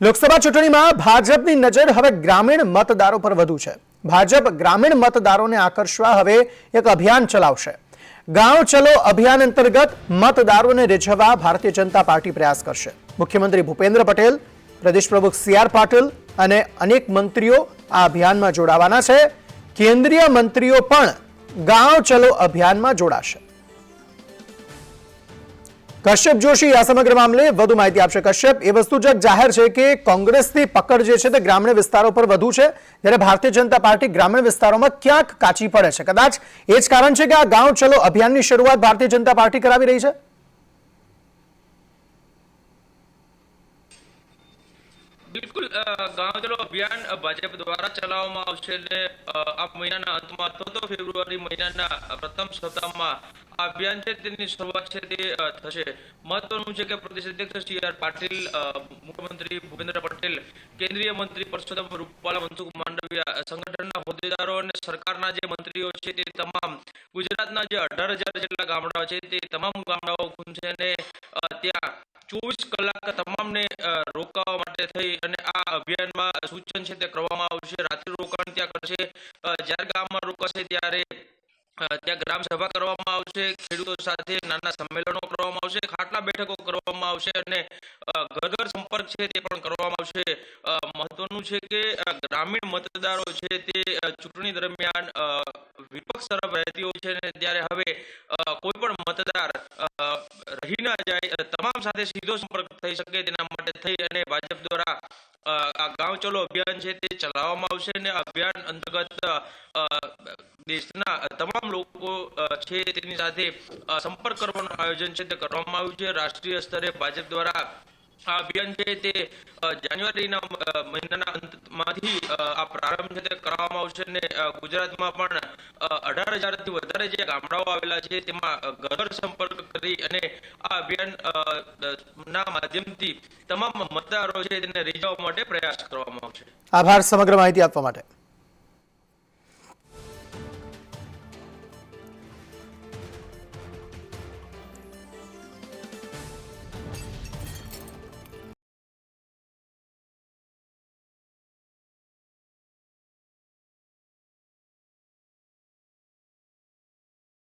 લોકસભા ચૂંટણીમાં ભાજપની નજર હવે ગ્રામીણ મતદારો પર વધુ છે. ભાજપ ગ્રામીણ મતદારોને આકર્ષવા હવે એક અભિયાન ચલાવશે. ગાંવ ચલો અભિયાન અંતર્ગત મતદારોને રીઝવવા ભારતીય જનતા પાર્ટી પ્રયાસ કરશે. મુખ્યમંત્રી ભૂપેન્દ્ર પટેલ, પ્રદેશ પ્રમુખ સી આર પાટીલ અને અનેક મંત્રીઓ આ અભિયાનમાં જોડાવાના છે. કેન્દ્રીય મંત્રીઓ પણ ગાંવ ચલો અભિયાનમાં જોડાશે. કશ્યપ જોશી આ સમગ્ર મામલે વધુ માહિતી આપશે. કશ્યપ, એ વસ્તુ જ જાહેર છે કે કોંગ્રેસની પકડ જે છે તે ગ્રામીણ વિસ્તારો પર વધુ છે. જ્યારે ભારતીય જનતા પાર્ટી ગ્રામીણ વિસ્તારોમાં ક્યાંક કાચી પડે છે. કદાચ એ જ કારણ છે કે આ ગાંવ ચલો અભિયાનની શરૂઆત ભારતીય જનતા પાર્ટી કરાવી રહી છે. બિલકુલ ગાંવ ચલો અભિયાન ભાજપ દ્વારા ચલાવવામાં આવશે એટલે આ મહિનાના અંતમાં તો ફેબ્રુઆરી મહિનાના પ્રથમ સપ્તાહમાં અભિયાન છે, તેની શરૂઆત છે તે થશે. મહત્વનું છે કે પ્રદેશ અધ્યક્ષ સી આર પાટીલ મુખ્યમંત્રી ભૂપેન્દ્ર પટેલ, કેન્દ્રીય મંત્રી પરસોત્તમ રૂપાલા મનસુખ માંડવિયા સંગઠનના હોદ્દેદારો અને સરકારના જે મંત્રીઓ છે તે તમામ ગુજરાતના જે અઢાર હજાર જેટલા ગામડાઓ છે તે તમામ ગામડાઓ ખૂંદશે અને ત્યાં ચોવીસ કલાક તમામને રોકાવા માટે થઈ અને આ અભિયાનમાં સૂચન છે તે કરવામાં આવશે. રાત્રિ રોકાણ ત્યાં કરશે. જ્યારે ગામમાં રોકાશે ત્યારે ત્યાં ગ્રામ સભા કરવામાં આવશે, ખેડૂતો સાથે નાના સંમેલનો કરવામાં આવશે, ખાટલા બેઠકો કરવામાં આવશે અને ઘર ઘર સંપર્ક છે તે પણ કરવામાં આવશે. મહત્વનું છે કે ગ્રામીણ મતદારો છે તે ચૂંટણી દરમિયાન વિપક્ષ તરફ રહેતી હોય છે અને ત્યારે હવે કોઈ પણ મતદાર રહી ના જાય તમામ સાથે સીધો સંપર્ક થઈ શકે તેના માટે થઈ અને ભાજપ દ્વારા આ ગાંવ ચલો અભિયાન છે તે ચલાવવામાં આવશે અને અભિયાન અંતર્ગત દેશના તમામ લોકો છે તેની સાથે સંપર્ક કરવાનું આયોજન છે તે કરવામાં આવ્યું છે. રાષ્ટ્રીય સ્તરે ભાજપ દ્વારા આ અભિયાન છે તે જાન્યુઆરીના મહિનાના અંતમાંથી આ પ્રારંભ છે તે કરવામાં આવશે અને ગુજરાતમાં પણ અઢાર હજારથી વધારે જે ગામડાઓ આવેલા છે તેમાં ઘર સંપર્ક કરી અને આ અભિયાન ના માધ્યમથી તમામ મતદારો છે તેને રીઝવવા માટે પ્રયાસ કરવામાં આવશે. આભાર સમગ્ર માહિતી આપવા માટે.